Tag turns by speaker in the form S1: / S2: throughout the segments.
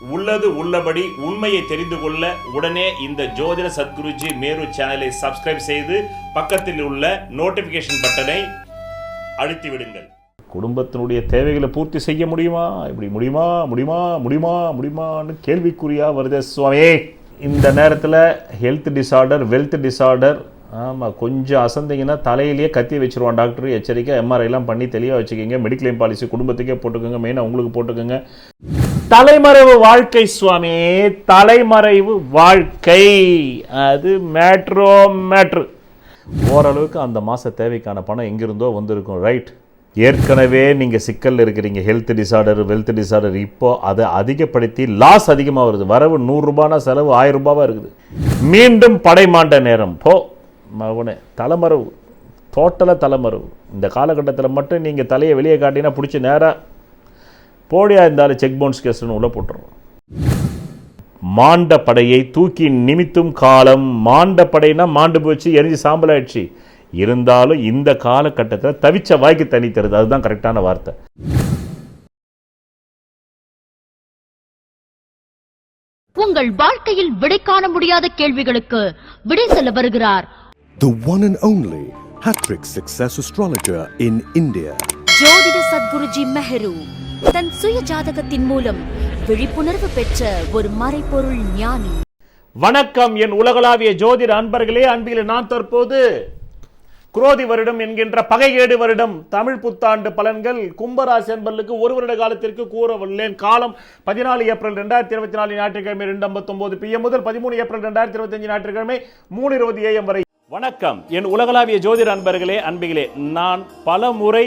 S1: உள்ளது உள்ளபடி உண்மையை தெரிந்து கொள்ள உடனே இந்த ஜோதிட சத்குருஜி மேரு சேனலை சப்ஸ்கிரைப் செய்து பக்கத்தில் உள்ள நோட்டிபிகேஷன் பட்டனை அழுத்தி விடுங்கள். குடும்பத்தினுடைய தேவைகளை பூர்த்தி செய்ய முடியுமா? இப்படி முடியுமா? முடியுமா? முடியுமா? முடியுமான்னு கேள்விக்குறியா வருதே சுவாமி. இந்த நேரத்தில் ஹெல்த் டிசார்டர் வெல்த் டிசார்டர் ஆமாம் கொஞ்சம் அசந்திங்கன்னா தலையிலேயே கத்தி வச்சுருவான் டாக்டர் எச்சரிக்கை எம்ஆர்ஐலாம் பண்ணி தெளிவாக வச்சுக்கோங்க. மெடிக்ளைம் பாலிசி குடும்பத்துக்கே போட்டுக்கோங்க. மெயினாக உங்களுக்கு போட்டுக்கோங்க. தலைமறைவு வாழ்க்கை சுவாமி தலைமறைவு வாழ்க்கை. அது மேட்ரோ மேட்ரு. ஓரளவுக்கு அந்த மாத தேவைக்கான பணம் எங்கிருந்தோ வந்திருக்கும் ரைட் ஏற்கனவே நீங்கள் சிக்கலில் இருக்கிறீங்க ஹெல்த் டிசார்டர் வெல்த் டிசார்டர் இப்போ அதை அதிகப்படுத்தி லாஸ் அதிகமாக வருது. வரவு நூறுரூபானா செலவு ஆயிரம் ரூபாவாக இருக்குது. மீண்டும் படைமாண்ட நேரம். போ மகனே தலைமறைவு டோட்டலாக தலைமறைவு. இந்த காலகட்டத்தில் மட்டும் நீங்கள் தலையை வெளியே காட்டினா பிடிச்சி நேராக போடியா இருந்தாலும் செக் பவுன்ஸ் கேஸ்னு உள்ள போட்டுருவோம் மாண்ட படையை தூக்கி நிமித்தும் காலம் மாண்ட படைனா மாண்டு போச்சு எரிஞ்சு சாம்பல் ஆயிடுச்சு இருந்தாலும் இந்த காலகட்டத்தில் தவிச்ச வாய்க்கு தண்ணி தருது. அதுதான் கரெக்டான வார்த்தை.
S2: உங்கள் வாழ்க்கையில் விடை காண முடியாத கேள்விகளுக்கு விடை சொல்ல வருகிறார்.
S3: The one and only Hattrick Success Astrologer in India.
S2: ஜோதிட சத்குருஜி மெஹரு. தன் சுய ஜாதகத்தின் மூலம் விழிப்புணர்வு பெற்ற ஒரு மறைபொருள் ஞானி.
S1: வணக்கம் என் உலகளாவிய ஜோதிட அன்பர்களே. அன்பில் நான் தற்போது குரோதி வருடம் என்கின்ற பகைகேடு வருடம் தமிழ் புத்தாண்டு பலன்கள் கும்பராசி அன்பர்களுக்கு ஒரு வருட காலத்திற்கு கூற உள்ளேன் காலம் பதினாலு ஏப்ரல் ரெண்டாயிரத்தி இருபத்தி நாலு ஞாயிற்றுக்கிழமை ரெண்டு ஐம்பத்தொன்பது பிஎம் முதல் பதிமூணு ஏப்ரல் ரெண்டாயிரத்தி இருபத்தஞ்சு ஞாயிற்றுக்கிழமை மூணு இருபது ஏஎம் வரை. வணக்கம் என் உலகளாவிய ஜோதிட அன்பர்களே அன்பிகளே. நான் பல முறை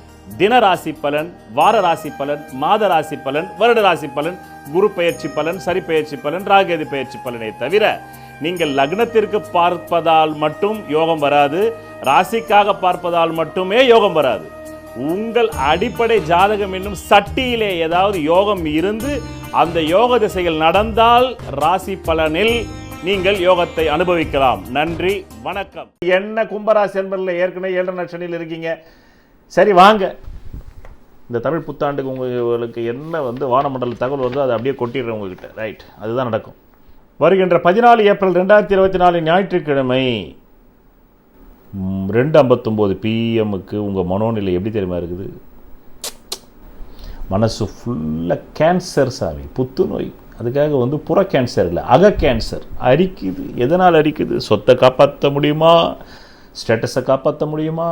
S1: தின ராசி பலன் வார ராசி பலன் மாத ராசி பலன் வருட ராசி பலன் குரு பயிற்சி பலன் சரி பயிற்சி பலன் ராகேது பயிற்சி பலனை தவிர நீங்கள் லக்னத்திற்கு பார்ப்பதால் மட்டும் யோகம் வராது ராசிக்காக பார்ப்பதால் மட்டுமே யோகம் வராது. உங்கள் அடிப்படை ஜாதகம் என்னும் சட்டியிலே ஏதாவது யோகம் இருந்து அந்த யோக திசைகள் நடந்தால் ராசி பலனில் நீங்கள் யோகத்தை அனுபவிக்கலாம். நன்றி வணக்கம். என்ன கும்பராசி என்பதில் ஏற்கனவே ஏழரை நட்சணியில் இருக்கீங்க. சரி வாங்க. இந்த தமிழ் புத்தாண்டுக்கு உங்களுக்கு என்ன வந்து வானமண்டல தகவல் வருதோ அதை அப்படியே கொட்டிடுறேன் உங்ககிட்ட. ரைட் அதுதான் நடக்கும். வருகின்ற பதினாலு ஏப்ரல் ரெண்டாயிரத்தி இருபத்தி நாலு ஞாயிற்றுக்கிழமை ரெண்டு ஐம்பத்தொம்போது பிஎம்முக்கு உங்கள் மனோநிலை எப்படி தெரியுமா இருக்குது? மனசு ஃபுல்லாக கேன்சர் சாமி. புத்துநோய். அதுக்காக வந்து புற கேன்சர் இல்லை அக கேன்சர் அரிக்குது. எதனால் அரிக்குது? சொத்தை காப்பாற்ற முடியுமா? ஸ்டேட்டஸை காப்பாற்ற முடியுமா?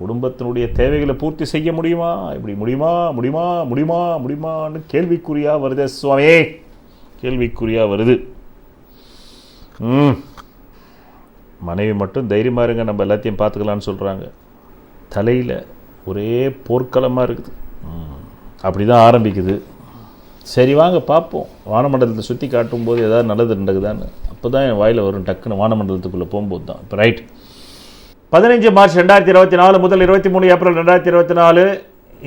S1: குடும்பத்தினுடைய தேவைகளை பூர்த்தி செய்ய முடியுமா? இப்படி முடியுமா? முடியுமா? முடியுமா? முடியுமான்னு கேள்விக்குறியாக வருதே சுவாமியே கேள்விக்குறியாக வருது. ம். மனைவி மட்டும் தைரியமாக இருங்க நம்ம எல்லாத்தையும் பார்த்துக்கலான்னு சொல்கிறாங்க தலையில் ஒரே போர்க்களமாக இருக்குது. அப்படி தான் ஆரம்பிக்குது. சரி வாங்க பார்ப்போம். வானமண்டலத்தை சுற்றி காட்டும்போது ஏதாவது நல்லது நடக்குதான்னு. அப்போ தான் என் வாயில் வரும் டக்குன்னு வானமண்டலத்துக்குள்ளே போகும்போது தான் இப்போ ரைட் பதினஞ்சு மார்ச் ரெண்டாயிரத்தி இருபத்தி நாலு முதல் இருபத்தி மூணு ஏப்ரல் ரெண்டாயிரத்தி இருபத்தி நாலு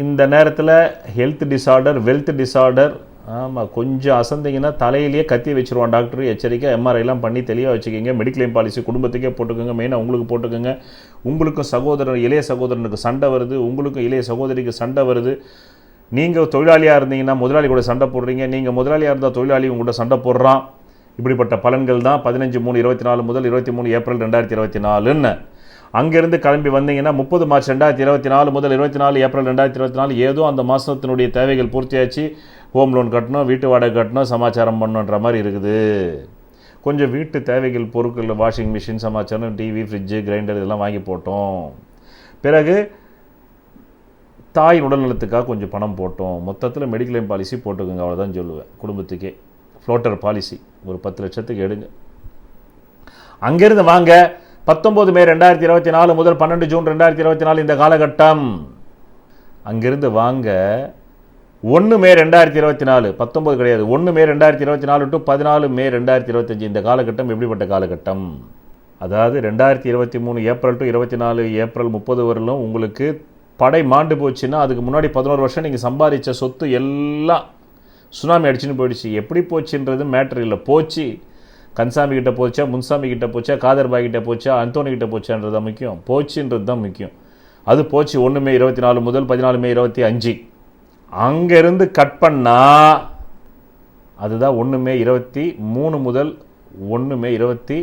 S1: இந்த நேரத்தில் ஹெல்த் டிஸார்டர் வெல்த் டிஸார்டர் ஆமாம் கொஞ்சம் அசந்திங்கன்னா தலையிலேயே கத்தி வச்சுருவான் டாக்டர். எச்சரிக்கை எம்ஆர்ஐலாம் பண்ணி தெளிவாக வச்சுக்கோங்க. மெடிக்ளைம் பாலிசி குடும்பத்துக்கே போட்டுக்கோங்க. மெயினாக உங்களுக்கு போட்டுக்கோங்க. உங்களுக்கும் சகோதரன் இளைய சகோதரனுக்கு சண்டை வருது. உங்களுக்கும் இளைய சகோதரிக்கு சண்டை வருது. நீங்கள் தொழிலாளியாக இருந்தீங்கன்னா முதலாளி கூட சண்டை போடுறீங்க. நீங்கள் முதலாளியாக இருந்தால் தொழிலாளி உங்கள்கிட்ட சண்டை போடுறான். இப்படிப்பட்ட பலன்கள் தான் பதினஞ்சு மூணு இருபத்தி நாலு முதல் இருபத்தி மூணு ஏப்ரல் ரெண்டாயிரத்தி இருபத்தி நாலுன்னு. அங்கேருந்து கிளம்பி வந்தீங்கன்னா முப்பது மார்ச் ரெண்டாயிரத்தி இருபத்தி நாலு முதல் இருபத்தி நாலு ஏப்ரல் ரெண்டாயிரத்தி இருபத்தி நாலு ஏதோ அந்த மாதத்தினுடைய தேவைகள் பூர்த்தியாச்சு. ஹோம் லோன் கட்டணும் வீட்டு வாடகை கட்டணும் சமாச்சாரம் பண்ணணுன்ற மாதிரி இருக்குது. கொஞ்சம் வீட்டு தேவைகள் பொருட்கள் வாஷிங் மிஷின் சமாச்சாரம் டிவி ஃப்ரிட்ஜு கிரைண்டர் இதெல்லாம் வாங்கி போட்டோம். பிறகு தாய் உடல்நலத்துக்காக கொஞ்சம் பணம் போட்டோம். மொத்தத்தில் மெடிக்ளைம் பாலிசி போட்டுக்கோங்க அவ்வளோதான் சொல்லுவேன் குடும்பத்துக்கே. ஃப்ளோட்டர் பாலிசி ஒரு பத்து லட்சத்துக்கு எடுங்க. அங்கேருந்து வாங்க பத்தொன்பது மே ரெண்டாயிரத்தி இருபத்தி நாலு முதல் பன்னெண்டு ஜூன் ரெண்டாயிரத்தி இருபத்தி நாலு இந்த காலகட்டம். அங்கிருந்து வாங்க. ஒன்று மே ரெண்டாயிரத்தி இருபத்தி நாலு. பத்தொன்பது கிடையாது. ஒன்று மே ரெண்டாயிரத்தி இருபத்தி நாலு டு பதினாலு மே ரெண்டாயிரத்தி இருபத்தஞ்சி. இந்த காலகட்டம் எப்படிப்பட்ட காலகட்டம்? அதாவது ரெண்டாயிரத்தி இருபத்தி மூணு ஏப்ரல் டு இருபத்தி நாலு ஏப்ரல் முப்பது வரலும் உங்களுக்கு படை மாண்டு போச்சுன்னா அதுக்கு முன்னாடி பதினோரு வருஷம் நீங்கள் சம்பாதிச்ச சொத்து எல்லாம் சுனாமி அடிச்சுன்னு போயிடுச்சு. எப்படி போச்சுன்றது மேட்ரு இல்லை. போச்சு. கன்சாமி கிட்ட போச்சா முன்சாமி கிட்ட போச்சா காதர்பாய் கிட்ட போச்சா அந்தோனி கிட்ட போச்சான்றது தான் முக்கியம். போச்சுன்றது தான் முக்கியம். அது போச்சு ஒன்று மே இருபத்தி நாலு முதல் பதினாலு மே இருபத்தி அஞ்சு. அங்கேருந்து கட் பண்ணால் அதுதான் ஒன்று மே இருபத்தி மூணு முதல் ஒன்று மே இருபத்தி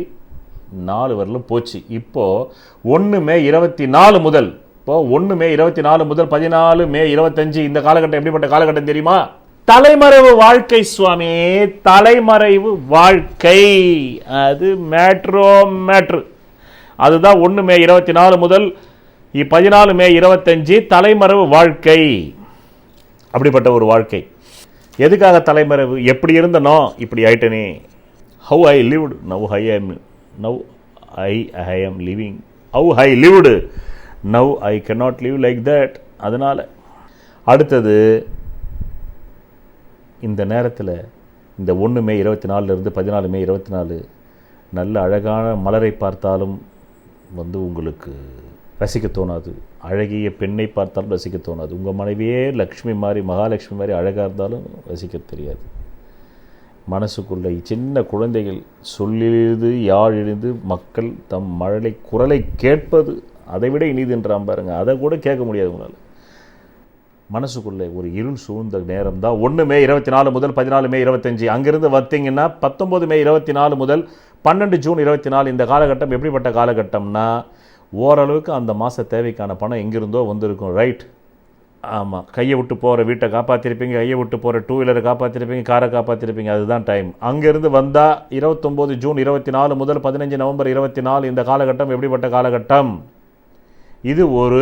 S1: நாலு வரலும் போச்சு. இப்போது ஒன்று மே இருபத்தி நாலு முதல் இப்போது ஒன்று மே இருபத்தி நாலு முதல் பதினாலு மே இருபத்தஞ்சு இந்த காலகட்டம் எப்படிப்பட்ட காலகட்டம் தெரியுமா? தலைமறைவு வாழ்க்கை சுவாமி தலைமறைவு வாழ்க்கை. அது மேட்ரோ மேட்ரு. அதுதான் ஒன்று மே இருபத்தி நாலு முதல் இ- பதினாலு மே இருபத்தஞ்சு தலைமறைவு வாழ்க்கை. அப்படிப்பட்ட ஒரு வாழ்க்கை. எதுக்காக தலைமறைவு? எப்படி இருந்தனோ இப்படி ஆயிட்டனே. How I lived now hi I'm now I I am living how I lived now I cannot live like that அதனால் அடுத்தது இந்த நேரத்தில் இந்த ஒன்று மே இருபத்தி நாலுலேருந்து பதினாலு மே இருபத்தி நாலு நல்ல அழகான மலரை பார்த்தாலும் வந்து உங்களுக்கு ரசிக்க தோணாது. அழகிய பெண்ணை பார்த்தாலும் ரசிக்க தோணாது. உங்கள் மனைவியே லக்ஷ்மி மாதிரி மகாலட்சுமி மாதிரி அழகாக இருந்தாலும் ரசிக்க தெரியாது. மனசுக்குள்ளே சின்ன குழந்தைகள் சொல்லிழுது யாழிழுந்து மக்கள் தம் மழலை குரலை கேட்பது அதை விட இனிதுன்றான் பாருங்கள் அதை கூட கேட்க முடியாது உங்களால். மனசுக்குள்ளே ஒரு இருள் சூழ்ந்த நேரம் தான் ஒன்று மே இருபத்தி நாலு முதல் பதினாலு மே இருபத்தஞ்சி. அங்கிருந்து வந்தீங்கன்னா பத்தொம்பது மே இருபத்தி நாலு முதல் பன்னெண்டு ஜூன் இருபத்தி நாலு இந்த காலகட்டம் எப்படிப்பட்ட காலகட்டம்னா ஓரளவுக்கு அந்த மாத தேவைக்கான பணம் எங்கிருந்தோ வந்திருக்கும். ரைட் ஆமாம் கையை விட்டு போகிற வீட்டை காப்பாற்றிருப்பீங்க கையை விட்டு போகிற டூ வீலரை காப்பாற்றிருப்பீங்க காரை காப்பாற்றிருப்பீங்க அதுதான் டைம் அங்கேருந்து வந்தால் இருபத்தொம்போது ஜூன் இருபத்தி நாலு முதல் பதினஞ்சு நவம்பர் இருபத்தி நாலு இந்த காலகட்டம் எப்படிப்பட்ட காலகட்டம்? இது ஒரு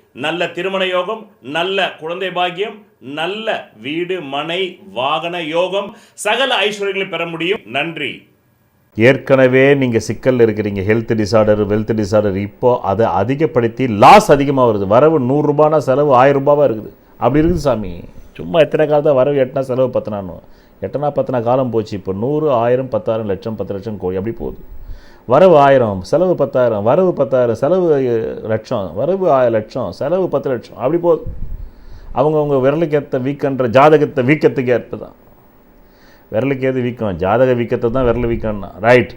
S1: நல்ல திருமண யோகம் நல்ல குழந்தை பாக்கியம் நல்ல வீடு மனை வாகன யோகம் சகல ஐஸ்வர்யங்களை பெற முடியும். நன்றி. ஏற்கனவே நீங்கள் சிக்கலில் இருக்கிறீங்க. ஹெல்த் டிசார்டர் வெல்த் டிசார்டர் இப்போ அதை அதிகப்படுத்தி லாஸ் அதிகமாக வருது. வரவு நூறுரூபானா செலவு ஆயிரம் ரூபாவாக இருக்குது. அப்படி இருக்குது சாமி. சும்மா எத்தனை காலத்தை வரவு எட்டினா செலவு பத்தனானு எட்டனா பத்தனா காலம் போச்சு. இப்போ நூறு ஆயிரம் பத்தாயிரம் லட்சம் பத்து லட்சம் கோடி. அப்படி போகுது. வரவு ஆயிரம் செலவு பத்தாயிரம் வரவு பத்தாயிரம் செலவு லட்சம் வரவு ஆயிரம் லட்சம் செலவு பத்து லட்சம் அப்படி போதும் அவங்கவுங்க விரலுக்கு ஏற்ற வீக்கன்ற ஜாதகத்தை வீக்கத்துக்கு ஏற்ப தான் விரலுக்கு ஏது வீக்கம்? ஜாதக வீக்கத்தை தான் விரல் வீக்கம்னா. ரைட்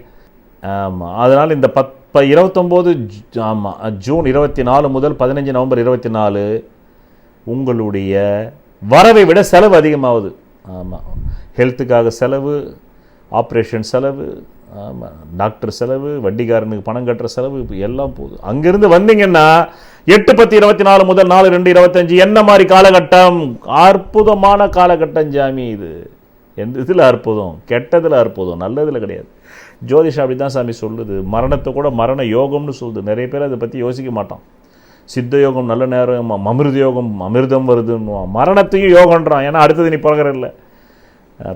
S1: ஆமாம் அதனால் இந்த பத் இப்போ இருபத்தொம்போது ஆமாம் ஜூன் இருபத்தி நாலு முதல் பதினஞ்சு நவம்பர் இருபத்தி நாலு உங்களுடைய வரவை விட செலவு அதிகமாகுது ஆமாம் ஹெல்த்துக்காக செலவு ஆப்ரேஷன் செலவு ஆமாம் டாக்டர் செலவு வட்டிக்காரனுக்கு பணம் கட்டுற செலவு இப்போ எல்லாம் போகுது. அங்கேருந்து வந்தீங்கன்னா எட்டு பத்து இருபத்தி நாலு முதல் நாலு ரெண்டு இருபத்தஞ்சு என்ன மாதிரி காலகட்டம்? அற்புதமான காலகட்டம் ஜாமி இது. எந்த இதில் அற்புதம்? கெட்டதில் அற்புதம். நல்லதில் கிடையாது. ஜோதிஷம் அப்படி தான் சாமி சொல்லுது. மரணத்தை கூட மரண யோகம்னு சொல்லுது. நிறைய பேர் அதை பற்றி யோசிக்க மாட்டான். சித்த யோகம் நல்ல நேரம் ம- அமிர்த யோகம் அமிர்தம் வருதுன்னுவான். மரணத்தையும் யோகன்றான் ஏன்னா அடுத்தது நீ பிறகுற இல்லை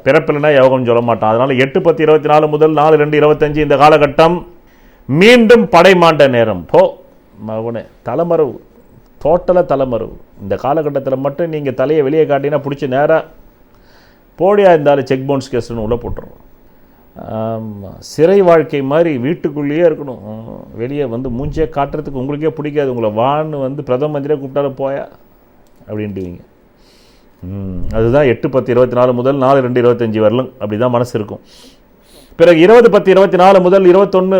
S1: பிறப்பில்னா யோகம் சொல்ல மாட்டான். அதனால் எட்டு பத்து இருபத்தி நாலு முதல் நாலு ரெண்டு இருபத்தஞ்சு இந்த காலகட்டம் மீண்டும் படைமாண்ட நேரம். போ மகனே தலைமறைவு. டோட்டலாக தலைமறைவு. இந்த காலகட்டத்தில் மட்டும் நீங்கள் தலையை வெளியே காட்டினா பிடிச்சி நேராக போடியாக இருந்தாலும் செக் பவுன்ஸ் கேஸ்னு உள்ளே போட்டுருவோம் சிறை வாழ்க்கை மாதிரி வீட்டுக்குள்ளேயே இருக்கணும். வெளியே வந்து மூஞ்சியே காட்டுறதுக்கு உங்களுக்கே பிடிக்காது. உங்களை வான்னு வந்து பிரதம மந்திரியே கூப்பிட்டாலும் போயா? அப்படின்ட்டுவீங்க. அதுதான் எட்டு பத்து இருபத்தி நாலு முதல் நாலு ரெண்டு இருபத்தஞ்சி வரலும் அப்படி தான் மனசு இருக்கும். பிறகு இருபது பத்து இருபத்தி நாலு முதல் இருபத்தொன்று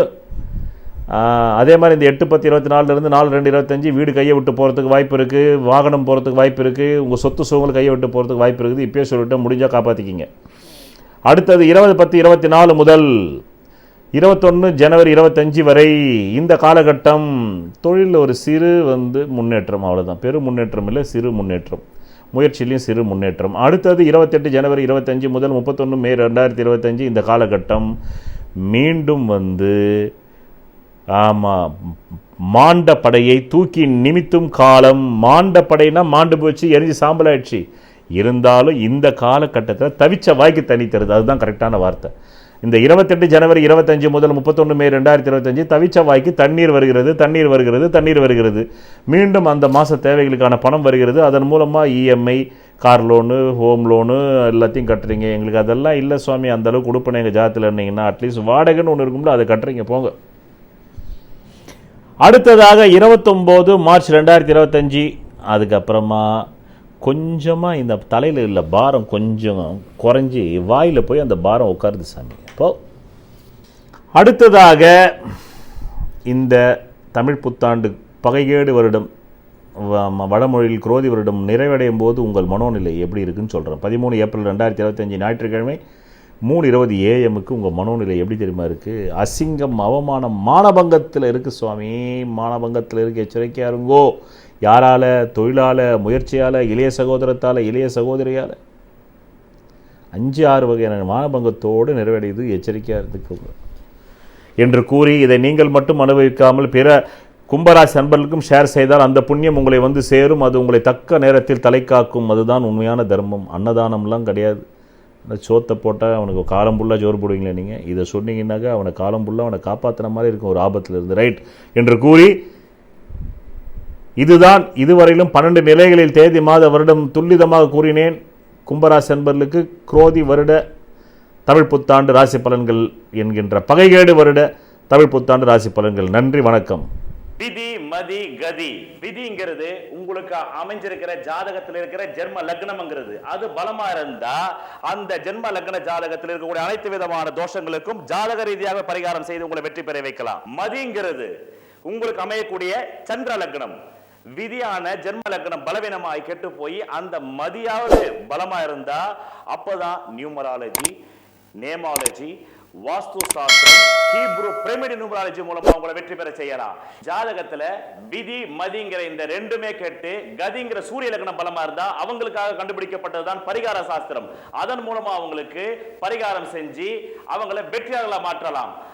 S1: அதே மாதிரி இந்த எட்டு பத்து இருபத்தி நாலுலேருந்து நாலு ரெண்டு இருபத்தஞ்சி வீடு கையை விட்டு போகிறதுக்கு வாய்ப்பு இருக்குது வாகனம் போகிறதுக்கு வாய்ப்பு இருக்குது உங்கள் சொத்து சுகங்கள் கையை விட்டு போகிறதுக்கு வாய்ப்பு இருக்குது இப்போயே சொல்லிவிட்டு முடிஞ்சால் காப்பாற்றிக்கிங்க அடுத்தது இருபது பத்து இருபத்தி நாலு முதல் இருபத்தொன்று ஜனவரி இருபத்தஞ்சி வரை இந்த காலகட்டம் தொழிலில் ஒரு சிறு வந்து முன்னேற்றம் அவ்வளோதான் பெரும் முன்னேற்றம் இல்லை சிறு முன்னேற்றம். முயற்சியிலையும் சிறு முன்னேற்றம். அடுத்தது இருபத்தெட்டு ஜனவரி இருபத்தஞ்சி முதல் முப்பத்தொன்று மே ரெண்டாயிரத்தி இருபத்தஞ்சி இந்த காலகட்டம் மீண்டும் வந்து ஆமாம் மாண்ட படையை தூக்கி நிமித்தும் காலம். மாண்ட படைனா மாண்டு போச்சு எரிஞ்சு சாம்பலாயிடுச்சு. இருந்தாலும் இந்த காலகட்டத்தில் தவிச்ச வாய்க்கு தண்ணி தருது அதுதான் கரெக்டான வார்த்தை. இந்த இருபத்தெட்டு ஜனவரி இருபத்தஞ்சு முதல் முப்பத்தொன்று மே ரெண்டாயிரத்தி இருபத்தஞ்சு தவிச்ச வாய்க்கு தண்ணீர் வருகிறது தண்ணீர் வருகிறது தண்ணீர் வருகிறது. மீண்டும் அந்த மாத தேவைகளுக்கான பணம் வருகிறது. அதன் மூலமாக EMI car loan home loan எல்லாத்தையும் கட்டுறீங்க. எங்களுக்கு அதெல்லாம் இல்லை சுவாமி. அந்தளவுக்கு கொடுப்பனே கொடுப்பேன் எங்கள் ஜாத்தில் இருந்தீங்கன்னா அட்லீஸ்ட் வாடகைன்னு ஒன்று இருக்கும்ல அதை கட்டுறீங்க போங்க. அடுத்ததாக இருபத்தொம்போது மார்ச் ரெண்டாயிரத்தி இருபத்தஞ்சி அதுக்கப்புறமா கொஞ்சமாக இந்த தலையில் உள்ள பாரம் கொஞ்சம் குறைஞ்சி வாயில் போய் அந்த பாரம் உட்காருது சாமி. அப்போ அடுத்ததாக இந்த தமிழ் புத்தாண்டு பகைகேடு வருடம் வ- வடமொழியில் குரோதி வருடம் நிறைவடையும் போது உங்கள் மனோநிலை எப்படி இருக்குன்னு சொல்கிறேன் பதிமூணு ஏப்ரல் ரெண்டாயிரத்தி இருபத்தஞ்சி ஞாயிற்றுக்கிழமை மூணு இருபது ஏஎம்முக்கு உங்கள் மனோநிலை எப்படி தெரியுமா இருக்குது அசிங்கம் அவமானம் மானபங்கத்தில் இருக்குது சுவாமி. மானபங்கத்தில் இருக்குது எச்சரிக்கையாருங்கோ யாரால தொழிலால முயற்சியால் இளைய சகோதரத்தால் இளைய சகோதரியால் அஞ்சு ஆறு வகையான மானபங்கத்தோடு நிறைவடையுது எச்சரிக்கையாக இருந்துக்கோங்க என்று கூறி இதை நீங்கள் மட்டும் அனுபவிக்காமல் பிற கும்பராசி நண்பர்களுக்கும் ஷேர் செய்தால் அந்த புண்ணியம் உங்களை வந்து சேரும். அது உங்களை தக்க நேரத்தில் தலை காக்கும். அதுதான் உண்மையான தர்மம். அன்னதானம்லாம் கிடையாது. சோத்தை போட்டால் அவனுக்கு காலம் ஃபுல்லாக ஜோர் போடுவீங்களே நீங்கள் இதை சொன்னீங்கன்னாக்கா அவனை காலம் ஃபுல்லாக அவனை காப்பாற்றுன மாதிரி இருக்கும் ஒரு ஆபத்தில் இருந்து ரைட் என்று கூறி இதுதான் இதுவரையிலும் பன்னெண்டு நிலைகளில் தேதி மாத வருடம் துல்லிதமாக கூறினேன். கும்பராசி நண்பர்களுக்கு குரோதி வருட தமிழ் புத்தாண்டு ராசி பலன்கள் என்கின்ற பகைகேடு வருட தமிழ் புத்தாண்டு ராசி பலன்கள். நன்றி வணக்கம்.
S4: விதி மதி கதி. விதிங்கிறது உங்களுக்கு அமைஞ்சிருக்கிற ஜாதகத்தில் இருக்கிற ஜென்ம லக்னம்ங்கிறது. அது பலமா இருந்தா அந்த ஜென்ம லக்ன ஜாதகத்தில் இருக்கக்கூடிய அனைத்து விதமான தோஷங்களுக்கும் ஜாதக ரீதியாக பரிகாரம் செய்து உங்களை வெற்றி பெற வைக்கலாம். மதிங்கிறது உங்களுக்கு அமையக்கூடிய சந்திர லக்னம். விதியான ஜென்ம லக்னம் பலவீனமாய் கெட்டு போய் அந்த மதியாவது பலமா இருந்தா அப்பதான் நியூமராலஜி நேமாலஜி வாஸ்து சாஸ்திரம் ஹீப்ரூ பிரமிடு நியூமராலஜி மூலமா உங்களை வெற்றி பெற செய்யலாம் ஜாதகத்துல விதி மதிங்கிற இந்த ரெண்டுமே கேட்டு கதிங்கிற சூரிய லக்னம் பலமா இருந்தா அவங்களுக்காக கண்டுபிடிக்கப்பட்டதுதான் பரிகார சாஸ்திரம். அதன் மூலமா அவங்களுக்கு பரிகாரம் செஞ்சு அவங்களை வெற்றியாளர்களா மாற்றலாம்.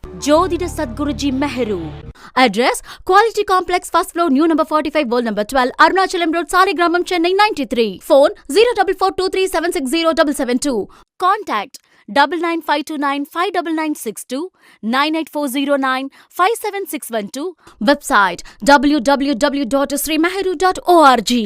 S2: Contact Jodhida Sadguruji Meheru. Address Quality Complex First Floor New Number 45 World Number 12 Arunachalam Road Saligramam Chennai 93 Phone 0442376072 Contact double nine five two nine five double nine six two nine eight four zero nine five seven six one two website W W W dot Sri Mehru dot ORG